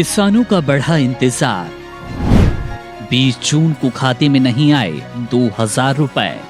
किसानों का बढ़ा इंतजार। 20 जून को खाते में नहीं आए दो हजार रूपए।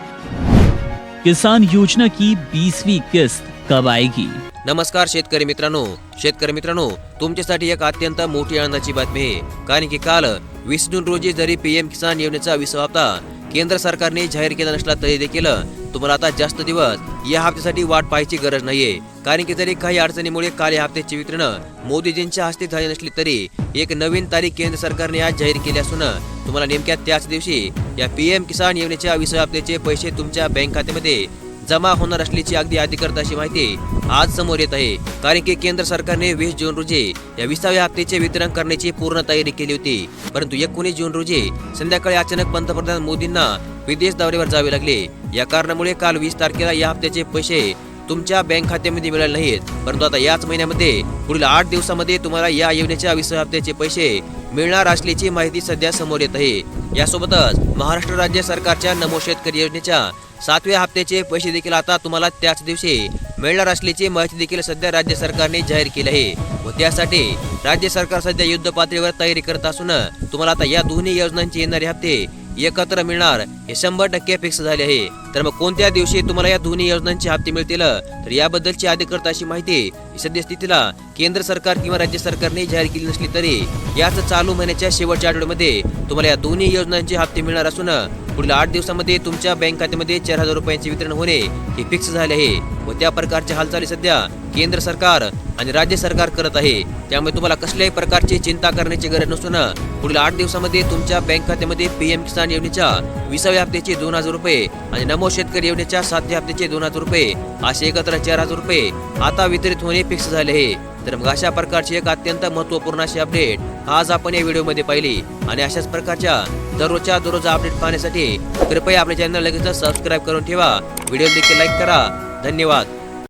किसान योजना की बीसवीं किस्त कब आएगी? नमस्कार शेतकरी मित्रांनो शेतकरी मित्रांनो तुमच्यासाठी एक अत्यंत मोठी आनंदाची बातमी आहे. कारण की काल वीस जून रोजी जरी पीएम किसान योजनेचा विसावा केंद्र सरकारने जाहीर केला नसला तरी देखील तुम्हाला आता जास्त दिवस या हप्त्यासाठी वाट पाहायची गरज नाहीये. कारण की जरी काही अडचणीमुळे काल या हप्त्याची वितरण मोदीजींच्या हस्ते झाली नसली तरी एक नवीन तारीख केंद्र सरकारने आज जाहीर केली असून तुम्हाला नेमक्या त्याच दिवशी या पीएम किसान योजनेच्या विसाव्या हप्त्याचे पैसे तुमच्या बँक खात्यामध्ये जमा होणार असल्याची अगदी अधिकृत अशी माहिती आज समोर येत आहे. कारण की केंद्र सरकारने वीस जून रोजी या विसाव्या हप्त्याचे वितरण करण्याची पूर्ण तयारी केली होती. परंतु एकोणीस जून रोजी संध्याकाळी अचानक पंतप्रधान मोदींना विदेश दौऱ्यावर जावे लागले. या कारणामुळे काल वीस तारखेला या हप्त्याचे पैसे तुमच्या बँक खात्यामध्ये मिळाले नाहीत. परंतु आता याच महिन्यामध्ये पुढील आठ दिवसामध्ये तुम्हाला या योजनेच्या वीस हप्त्याचे पैसे मिळणार असल्याची माहिती सध्या समोर येत आहे. यासोबतच महाराष्ट्र राज्य सरकारच्या नमो शेतकरी योजनेच्या सातव्या हप्त्याचे पैसे देखील आता तुम्हाला त्याच दिवशी मिळणार असल्याची माहिती देखील सध्या राज्य सरकारने जाहीर केली आहे. व त्यासाठी राज्य सरकार सध्या युद्ध पातळीवर तयारी करत असून तुम्हाला आता या दोन्ही योजनांचे येणारे हप्ते एकत्र मिळणार. हे शंभर टक्के फिक्स झाले आहे. तर मग कोणत्या दिवशी तुम्हाला या दोन्ही योजनांचे हप्ते मिळतील? तर याबद्दलची अधिकृत अशी माहिती सद्यस्थितीला केंद्र सरकार किंवा राज्य सरकारने जाहीर केली नसली तरी याच चालू महिन्याच्या शेवटच्या आठवड्यामध्ये तुम्हाला या दोन्ही योजनांचे हप्ते मिळणार असून पुढील आठ दिवसामध्ये तुमच्या बँक खात्यामध्ये चार हजार रुपयांचे वितरण होणे हे फिक्स झाले आहे. व त्या प्रकारच्या हालचाली सध्या केंद्र सरकार आणि राज्य सरकार करत आहे. त्यामुळे तुम्हाला कसल्याही प्रकारची चिंता करण्याची गरज नसून पुढील आठ दिवसामध्ये तुमच्या बँक खात्यामध्ये पीएम किसान योजनेच्या विसाव्या हप्त्याचे दोन हजार रुपये आणि नमो शेतकरी योजनेच्या सातव्या हप्त्याचे दोन हजार रुपये असे एकत्र चार हजार रुपये आता वितरित होणे फिक्स झाले आहे. तर मग अशा प्रकारची एक अत्यंत महत्त्वपूर्ण अशी अपडेट आज आपण या व्हिडिओमध्ये पाहिली. आणि अशाच प्रकारच्या दररोजच्या दररोज अपडेट पाहण्यासाठी कृपया आपल्या चॅनल लगेच सबस्क्राईब करून ठेवा. व्हिडिओ देखील लाईक करा. धन्यवाद.